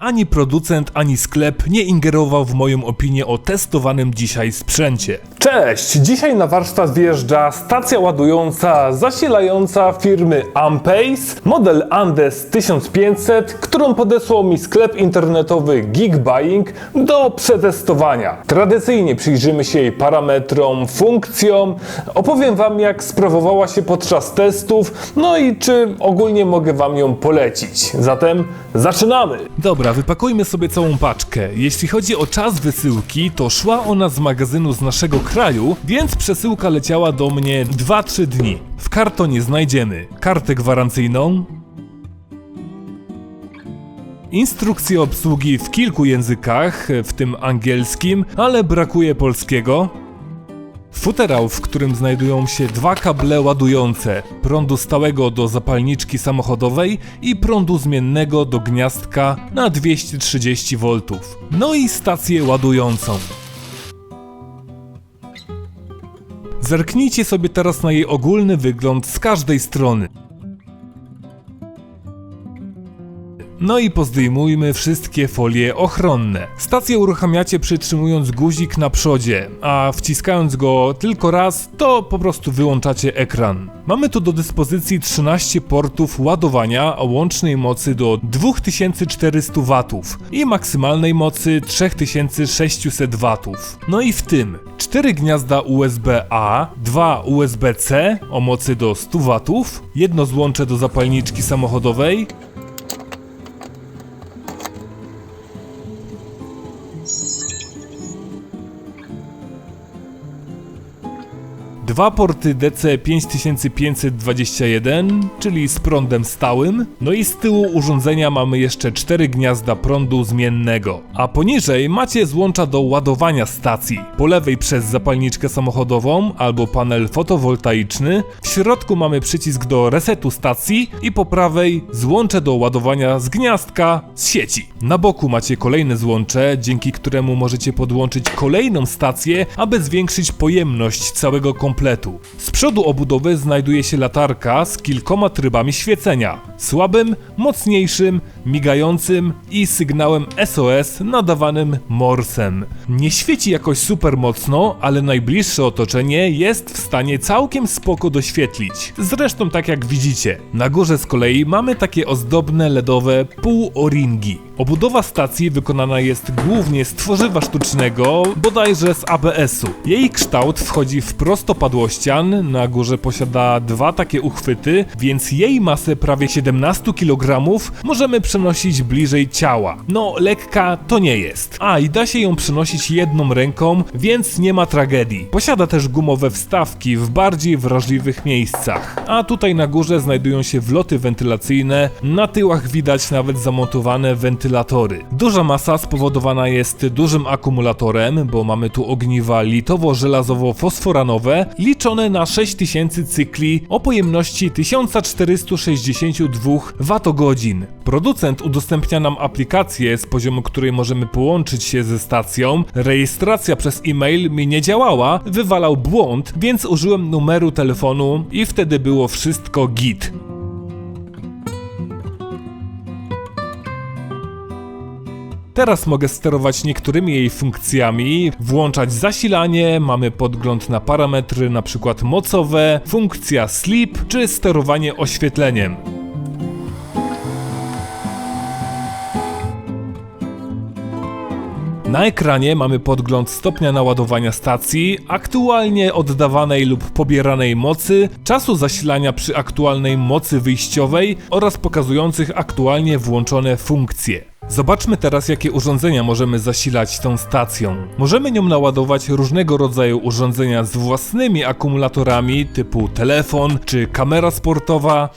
Ani producent, ani sklep nie ingerował w moją opinię o testowanym dzisiaj sprzęcie. Cześć! Dzisiaj na warsztat wjeżdża stacja ładująca zasilająca firmy Ampace, model Andes 1500, którą podesłał mi sklep internetowy Geekbuying do przetestowania. Tradycyjnie przyjrzymy się jej parametrom, funkcjom, opowiem Wam jak sprawowała się podczas testów, no i czy ogólnie mogę Wam ją polecić. Zatem zaczynamy! Dobra, wypakujmy sobie całą paczkę. Jeśli chodzi o czas wysyłki, to szła ona z magazynu z naszego kraju, więc przesyłka leciała do mnie 2-3 dni. W kartonie znajdziemy kartę gwarancyjną, instrukcję obsługi w kilku językach, w tym angielskim, ale brakuje polskiego. Futerał, w którym znajdują się dwa kable ładujące, prądu stałego do zapalniczki samochodowej i prądu zmiennego do gniazdka na 230 V. No i stację ładującą. Zerknijcie sobie teraz na jej ogólny wygląd z każdej strony. No i pozdejmujmy wszystkie folie ochronne. Stację uruchamiacie przytrzymując guzik na przodzie, a wciskając go tylko raz, to po prostu wyłączacie ekran. Mamy tu do dyspozycji 13 portów ładowania o łącznej mocy do 2400 W i maksymalnej mocy 3600 W. No i w tym 4 gniazda USB-A, 2 USB-C o mocy do 100 W, jedno złącze do zapalniczki samochodowej, Dwa porty DC 5521, czyli z prądem stałym, no i z tyłu urządzenia mamy jeszcze cztery gniazda prądu zmiennego. A poniżej macie złącza do ładowania stacji. Po lewej przez zapalniczkę samochodową albo panel fotowoltaiczny, w środku mamy przycisk do resetu stacji i po prawej złącze do ładowania z gniazdka z sieci. Na boku macie kolejne złącze, dzięki któremu możecie podłączyć kolejną stację, aby zwiększyć pojemność całego kompletu. Z przodu obudowy znajduje się latarka z kilkoma trybami świecenia. Słabym, mocniejszym, migającym i sygnałem SOS nadawanym morsem. Nie świeci jakoś super mocno, ale najbliższe otoczenie jest w stanie całkiem spoko doświetlić. Zresztą tak jak widzicie. Na górze z kolei mamy takie ozdobne LEDowe pół-o-ringi. Obudowa stacji wykonana jest głównie z tworzywa sztucznego, bodajże z ABS-u. Jej kształt wchodzi w prostopadłościan, na górze posiada dwa takie uchwyty, więc jej masę prawie 17 kg możemy przenosić bliżej ciała. No, lekka to nie jest. A, i da się ją przenosić jedną ręką, więc nie ma tragedii. Posiada też gumowe wstawki w bardziej wrażliwych miejscach. A tutaj na górze znajdują się wloty wentylacyjne, na tyłach widać nawet zamontowane wentylatory. Duża masa spowodowana jest dużym akumulatorem, bo mamy tu ogniwa litowo-żelazowo-fosforanowe liczone na 6000 cykli o pojemności 1462 Wh. Producent udostępnia nam aplikację, z poziomu której możemy połączyć się ze stacją. Rejestracja przez e-mail mi nie działała, wywalał błąd, więc użyłem numeru telefonu i wtedy było wszystko git. Teraz mogę sterować niektórymi jej funkcjami, włączać zasilanie, mamy podgląd na parametry np. mocowe, funkcja sleep czy sterowanie oświetleniem. Na ekranie mamy podgląd stopnia naładowania stacji, aktualnie oddawanej lub pobieranej mocy, czasu zasilania przy aktualnej mocy wyjściowej oraz pokazujących aktualnie włączone funkcje. Zobaczmy teraz, jakie urządzenia możemy zasilać tą stacją. Możemy nią naładować różnego rodzaju urządzenia z własnymi akumulatorami, typu telefon czy kamera sportowa,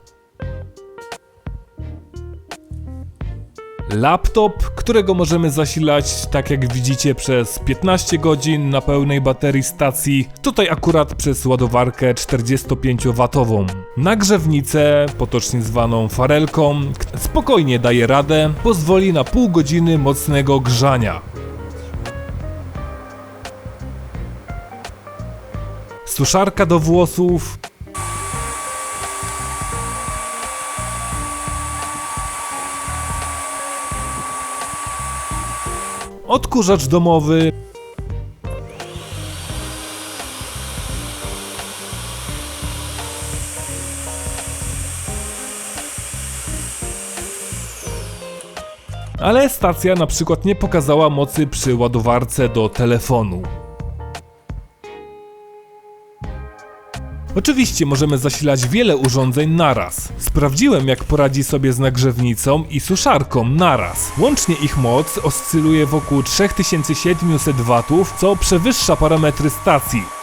laptop, którego możemy zasilać, tak jak widzicie, przez 15 godzin na pełnej baterii stacji. Tutaj akurat przez ładowarkę 45W. Nagrzewnicę, potocznie zwaną farelką, spokojnie daje radę, pozwoli na pół godziny mocnego grzania. Suszarka do włosów, odkurzacz domowy, Ale stacja na przykład nie pokazała mocy przy ładowarce do telefonu. Oczywiście możemy zasilać wiele urządzeń naraz. Sprawdziłem jak poradzi sobie z nagrzewnicą i suszarką naraz. Łącznie ich moc oscyluje wokół 3700 W, co przewyższa parametry stacji.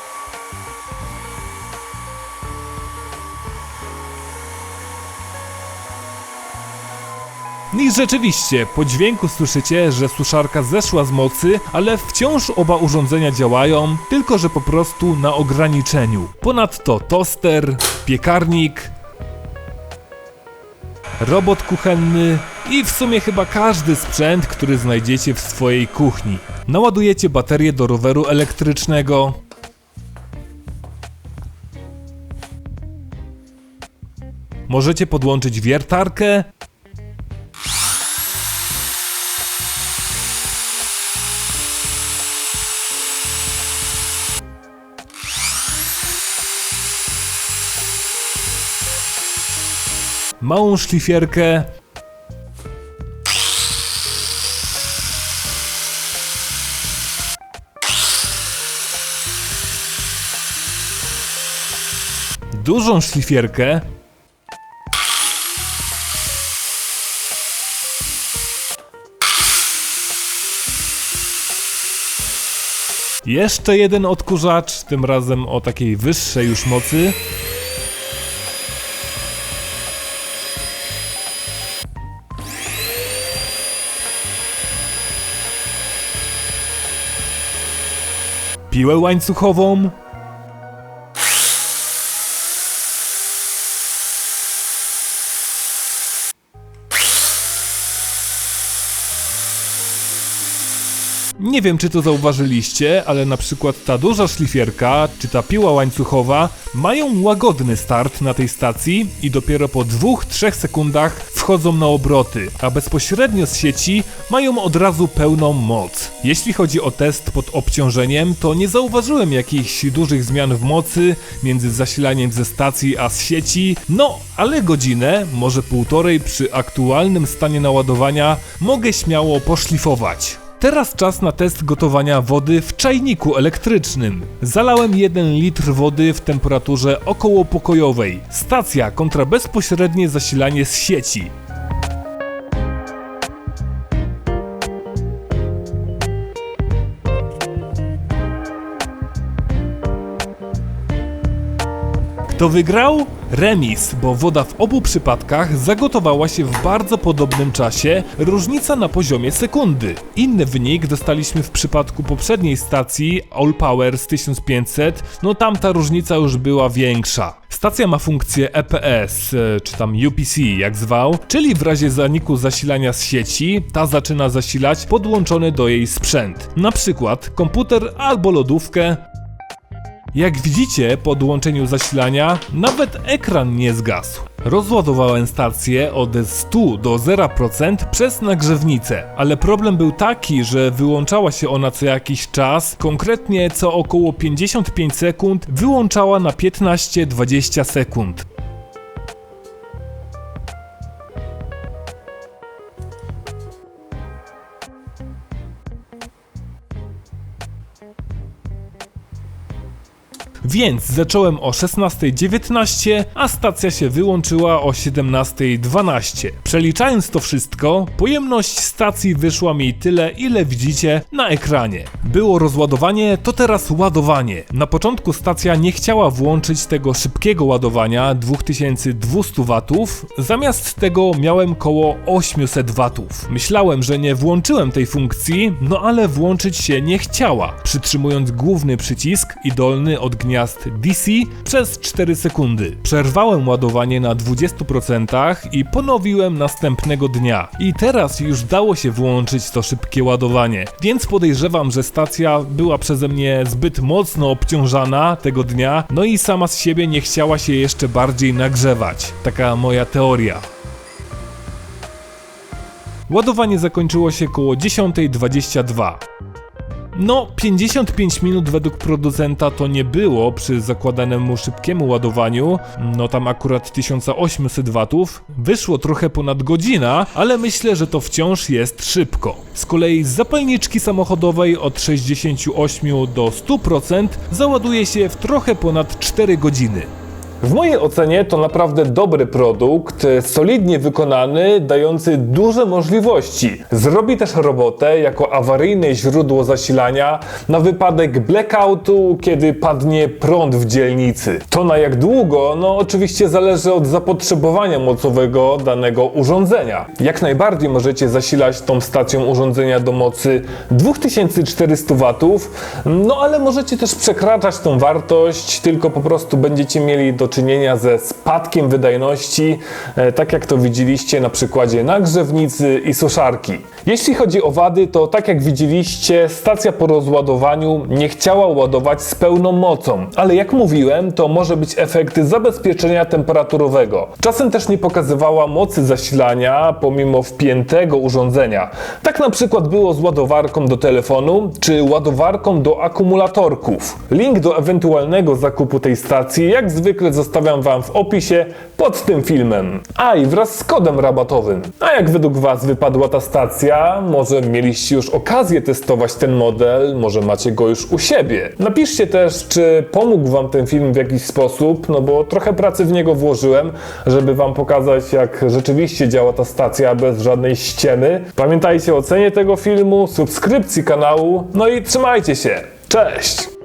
I rzeczywiście, po dźwięku słyszycie, że suszarka zeszła z mocy, ale wciąż oba urządzenia działają, tylko że po prostu na ograniczeniu. Ponadto toster, piekarnik, robot kuchenny i w sumie chyba każdy sprzęt, który znajdziecie w swojej kuchni. Naładujecie baterię do roweru elektrycznego, Możecie podłączyć wiertarkę, małą szlifierkę. Dużą szlifierkę. Jeszcze jeden odkurzacz, tym razem o takiej wyższej już mocy. Piłę łańcuchową. Nie wiem, czy to zauważyliście, ale na przykład ta duża szlifierka, czy ta piła łańcuchowa mają łagodny start na tej stacji i dopiero po 2-3 sekundach wchodzą na obroty, a bezpośrednio z sieci mają od razu pełną moc. Jeśli chodzi o test pod obciążeniem, to nie zauważyłem jakichś dużych zmian w mocy między zasilaniem ze stacji a z sieci, no ale godzinę, może półtorej przy aktualnym stanie naładowania mogę śmiało poszlifować. Teraz czas na test gotowania wody w czajniku elektrycznym. Zalałem 1 litr wody w temperaturze około pokojowej. Stacja kontra bezpośrednie zasilanie z sieci. Kto wygrał? Remis, bo woda w obu przypadkach zagotowała się w bardzo podobnym czasie, różnica na poziomie sekundy. Inny wynik dostaliśmy w przypadku poprzedniej stacji All Power z 1500, no tam ta różnica już była większa. Stacja ma funkcję EPS, e, czy tam UPC jak zwał, czyli w razie zaniku zasilania z sieci, ta zaczyna zasilać podłączony do jej sprzęt. Na przykład komputer albo lodówkę, jak widzicie, po odłączeniu zasilania nawet ekran nie zgasł. Rozładowałem stację od 100 do 0% przez nagrzewnicę, ale problem był taki, że wyłączała się ona co jakiś czas, konkretnie co około 55 sekund wyłączała na 15-20 sekund. Więc zacząłem o 16.19, a stacja się wyłączyła o 17.12. Przeliczając to wszystko, pojemność stacji wyszła mi tyle, ile widzicie na ekranie. Było rozładowanie, to teraz ładowanie. Na początku stacja nie chciała włączyć tego szybkiego ładowania 2200 W, zamiast tego miałem koło 800 W. Myślałem, że nie włączyłem tej funkcji, no ale włączyć się nie chciała, przytrzymując główny przycisk i dolny od gniazd DC przez 4 sekundy. Przerwałem ładowanie na 20% i ponowiłem następnego dnia. I teraz już dało się włączyć to szybkie ładowanie, więc podejrzewam, że stacja była przeze mnie zbyt mocno obciążana tego dnia, no i sama z siebie nie chciała się jeszcze bardziej nagrzewać. Taka moja teoria. Ładowanie zakończyło się koło 10.22. No, 55 minut według producenta to nie było przy zakładanemu szybkiemu ładowaniu, no tam akurat 1800 watów. Wyszło trochę ponad godzina, ale myślę, że to wciąż jest szybko. Z kolei z zapalniczki samochodowej od 68 do 100% załaduje się w trochę ponad 4 godziny. W mojej ocenie to naprawdę dobry produkt, solidnie wykonany, dający duże możliwości. Zrobi też robotę jako awaryjne źródło zasilania na wypadek blackoutu, kiedy padnie prąd w dzielnicy. To na jak długo? No oczywiście zależy od zapotrzebowania mocowego danego urządzenia. Jak najbardziej możecie zasilać tą stacją urządzenia do mocy 2400 watów, no ale możecie też przekraczać tą wartość, tylko po prostu będziecie mieli do czynienia ze spadkiem wydajności, e, tak jak to widzieliście na przykładzie nagrzewnicy i suszarki. Jeśli chodzi o wady, to tak jak widzieliście, stacja po rozładowaniu nie chciała ładować z pełną mocą, ale jak mówiłem, to może być efekt zabezpieczenia temperaturowego. Czasem też nie pokazywała mocy zasilania pomimo wpiętego urządzenia. Tak na przykład było z ładowarką do telefonu czy ładowarką do akumulatorków. Link do ewentualnego zakupu tej stacji jak zwykle zostawiam Wam w opisie pod tym filmem. A i wraz z kodem rabatowym. A jak według Was wypadła ta stacja? Może mieliście już okazję testować ten model, może macie go już u siebie. Napiszcie też, czy pomógł Wam ten film w jakiś sposób, no bo trochę pracy w niego włożyłem, żeby Wam pokazać, jak rzeczywiście działa ta stacja bez żadnej ściemy. Pamiętajcie o ocenie tego filmu, subskrypcji kanału, no i trzymajcie się. Cześć!